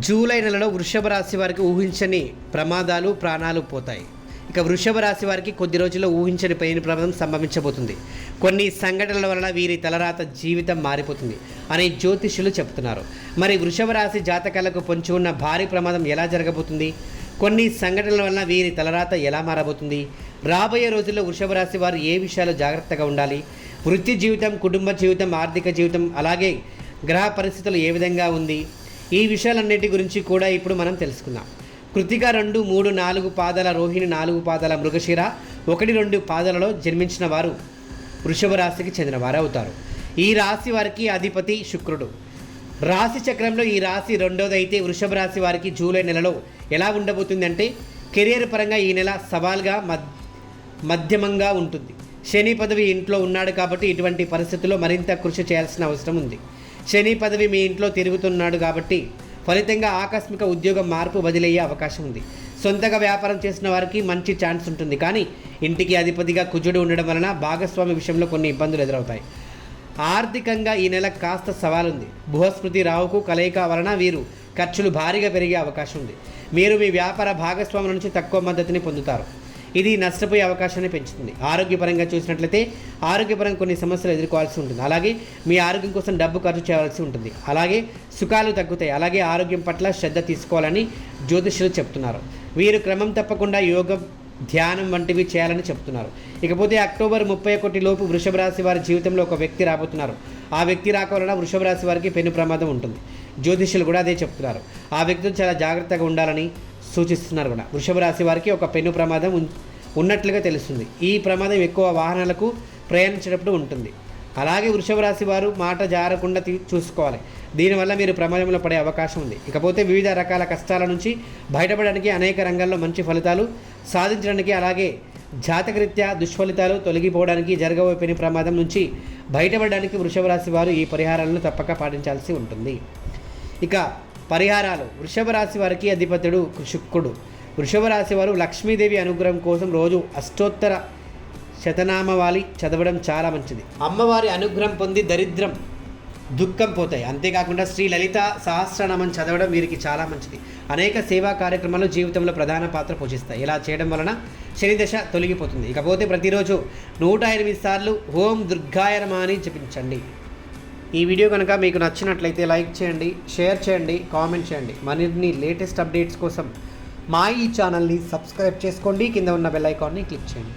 July నెలలో వృషభ రాశి వారికి ఊహించని ప్రమాదాలు ప్రాణాలు పోతాయి. ఇక వృషభ రాశి వారికి కొద్ది రోజుల్లో ఊహించని పైన ప్రమాదం సంభవించబోతుంది. కొన్ని సంఘటనల వలన వీరి తలరాత జీవితం మారిపోతుంది అని జ్యోతిష్యులు చెబుతున్నారు మరి వృషభ రాశి జాతకాలకు పొంచి ఉన్న భారీ ప్రమాదం ఎలా జరగబోతుంది? కొన్ని సంఘటనల వలన వీరి తలరాత ఎలా మారబోతుంది? రాబోయే రోజుల్లో వృషభ రాశి వారు ఏ విషయాలు జాగ్రత్తగా ఉండాలి? వృత్తి జీవితం కుటుంబ జీవితం ఆర్థిక జీవితం అలాగే గ్రహ పరిస్థితులు ఏ విధంగా ఉంది? ఈ విషయాలన్నిటి గురించి కూడా ఇప్పుడు మనం తెలుసుకుందాం. కృతిక రెండు మూడు నాలుగు పాదాల రోహిణి నాలుగు పాదాల మృగశిర ఒకటి రెండు పాదాలలో జన్మించిన వారు వృషభ రాశికి చెందిన వారు అవుతారు. ఈ రాశి వారికి అధిపతి శుక్రుడు. రాశి చక్రంలో ఈ రాశి రెండోది అయితే వృషభ రాశి వారికి జూలై నెలలో ఎలా ఉండబోతుంది అంటే కెరియర్ పరంగా ఈ నెల సవాల్గా మధ్యమంగా ఉంటుంది. శని పదవి ఇంట్లో ఉన్నాడు కాబట్టి ఇటువంటి పరిస్థితుల్లో మరింత కృషి చేయాల్సిన అవసరం ఉంది. శని పదవి మీ ఇంట్లో తిరుగుతున్నాడు కాబట్టి ఫలితంగా ఆకస్మిక ఉద్యోగ మార్పు బదిలయ్యే అవకాశం ఉంది. సొంతగా వ్యాపారం చేసిన వారికి మంచి ఛాన్స్ ఉంటుంది. కానీ ఇంటికి అధిపతిగా కుజుడు ఉండడం వలన భాగస్వామి విషయంలో కొన్ని ఇబ్బందులు ఎదురవుతాయి. ఆర్థికంగా ఈ నెల కాస్త సవాలుంది. బృహస్పతి రావుకు కలయిక వలన వీరు ఖర్చులు భారీగా పెరిగే అవకాశం ఉంది. మీరు మీ వ్యాపార భాగస్వాముల నుంచి తక్కువ మద్దతుని పొందుతారు. ఇది నష్టపోయే అవకాశాన్ని పెంచుతుంది. ఆరోగ్యపరంగా చూసినట్లయితే ఆరోగ్యపరంగా కొన్ని సమస్యలు ఎదుర్కోవాల్సి ఉంటుంది. అలాగే మీ ఆరోగ్యం కోసం డబ్బు ఖర్చు చేయాల్సి ఉంటుంది. అలాగే సుఖాలు తగ్గుతాయి. అలాగే ఆరోగ్యం పట్ల శ్రద్ధ తీసుకోవాలని జ్యోతిష్యులు చెప్తున్నారు. వీరు క్రమం తప్పకుండా యోగ ధ్యానం వంటివి చేయాలని చెప్తున్నారు. ఇకపోతే అక్టోబర్ ముప్పై ఒకటి లోపు వృషభ రాశి వారి జీవితంలో ఒక వ్యక్తి రాబోతున్నారు. ఆ వ్యక్తి రాక వలన వృషభ రాశి వారికి పెను ప్రమాదం ఉంటుంది. జ్యోతిష్యులు కూడా అదే చెప్తున్నారు. ఆ వ్యక్తులు చాలా జాగ్రత్తగా ఉండాలని సూచిస్తున్నారు కూడా. వృషభ రాశి వారికి ఒక పెను ప్రమాదం ఉన్నట్లుగా తెలుస్తుంది. ఈ ప్రమాదం ఎక్కువ వాహనాలకు ప్రయాణించేటప్పుడు ఉంటుంది. అలాగే వృషభ రాశి వారు మాట జారకుండా చూసుకోవాలి. దీనివల్ల మీరు ప్రమాదంలో పడే అవకాశం ఉంది. ఇకపోతే వివిధ రకాల కష్టాల నుంచి బయటపడడానికి అనేక రంగాల్లో మంచి ఫలితాలు సాధించడానికి అలాగే జాతకరీత్యా దుష్ఫలితాలు తొలగిపోవడానికి జరగబోయే పెను ప్రమాదం నుంచి బయటపడడానికి వృషభ రాశి వారు ఈ పరిహారాలను తప్పక పాటించాల్సి ఉంటుంది. ఇక పరిహారాలు. వృషభ రాశి వారికి అధిపతుడు శుక్రుడు. వృషభ రాశి వారు లక్ష్మీదేవి అనుగ్రహం కోసం రోజు అష్టోత్తర శతనామవాలి చదవడం చాలా మంచిది. అమ్మవారి అనుగ్రహం పొంది దరిద్రం దుఃఖం పోతాయి. అంతేకాకుండా శ్రీ లలిత సహస్రనామం చదవడం వీరికి చాలా మంచిది. అనేక సేవా కార్యక్రమాలు జీవితంలో ప్రధాన పాత్ర పోషిస్తాయి. ఇలా చేయడం వలన శనిదశ తొలగిపోతుంది. ఇకపోతే ప్రతిరోజు నూట ఎనిమిది సార్లు ఓం దుర్గాయనమా అని జపించండి. ఈ వీడియో కనుక మీకు నచ్చినట్లయితే లైక్ చేయండి షేర్ చేయండి కామెంట్ చేయండి. మరిన్ని లేటెస్ట్ అప్డేట్స్ కోసం మా ఈ ఛానల్ని సబ్స్క్రైబ్ చేసుకోండి. కింద ఉన్న బెల్ ఐకాన్ని క్లిక్ చేయండి.